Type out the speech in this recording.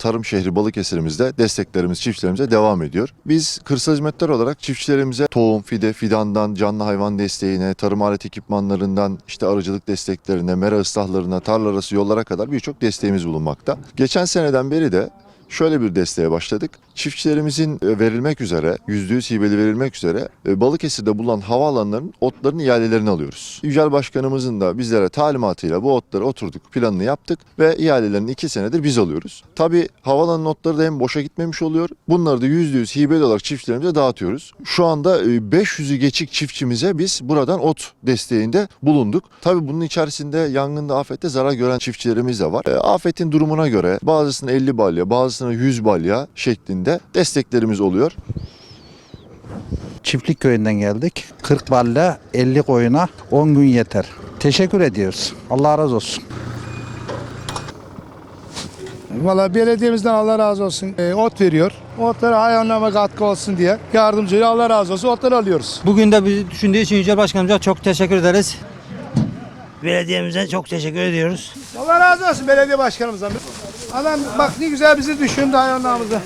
Tarım şehri Balıkesir'imizde desteklerimiz çiftçilerimize devam ediyor. Biz kırsal hizmetler olarak çiftçilerimize tohum, fide, fidandan, canlı hayvan desteğine, tarım alet ekipmanlarından, işte arıcılık desteklerine, mera ıslahlarına, tarla arası yollara kadar birçok desteğimiz bulunmakta. Geçen seneden beri de Şöyle bir desteğe başladık. Çiftçilerimizin e, verilmek üzere, %100 hibeli verilmek üzere e, Balıkesir'de bulunan havaalanlarının otların ihalelerini alıyoruz. Yücel Başkanımızın da bizlere talimatıyla bu otları oturduk, planını yaptık ve ihalelerini iki senedir biz alıyoruz. Tabii havaalanının otları da hem boşa gitmemiş oluyor. Bunları da %100 hibeli olarak çiftçilerimize dağıtıyoruz. Şu anda e, 500'ü geçik çiftçimize biz buradan ot desteğinde bulunduk. Tabii bunun içerisinde yangında, afette zarar gören çiftçilerimiz de var. E, Afetin durumuna göre bazısına 50 balya, bazısına 100 balya şeklinde desteklerimiz oluyor. Çiftlik köyünden geldik. 40 balle 50 koyuna 10 gün yeter. Teşekkür ediyoruz. Allah razı olsun. Valla belediyemizden Allah razı olsun e, ot veriyor. Otlara hayvanlarına katkı olsun diye yardımcı Allah razı olsun otları alıyoruz. Bugün de bizi düşündüğü için Yücel Başkanımıza çok teşekkür ederiz. Belediyemize çok teşekkür ediyoruz. Allah razı olsun belediye başkanımızdan. Adam bak ne güzel bizi düşündü hayvanlarımıza.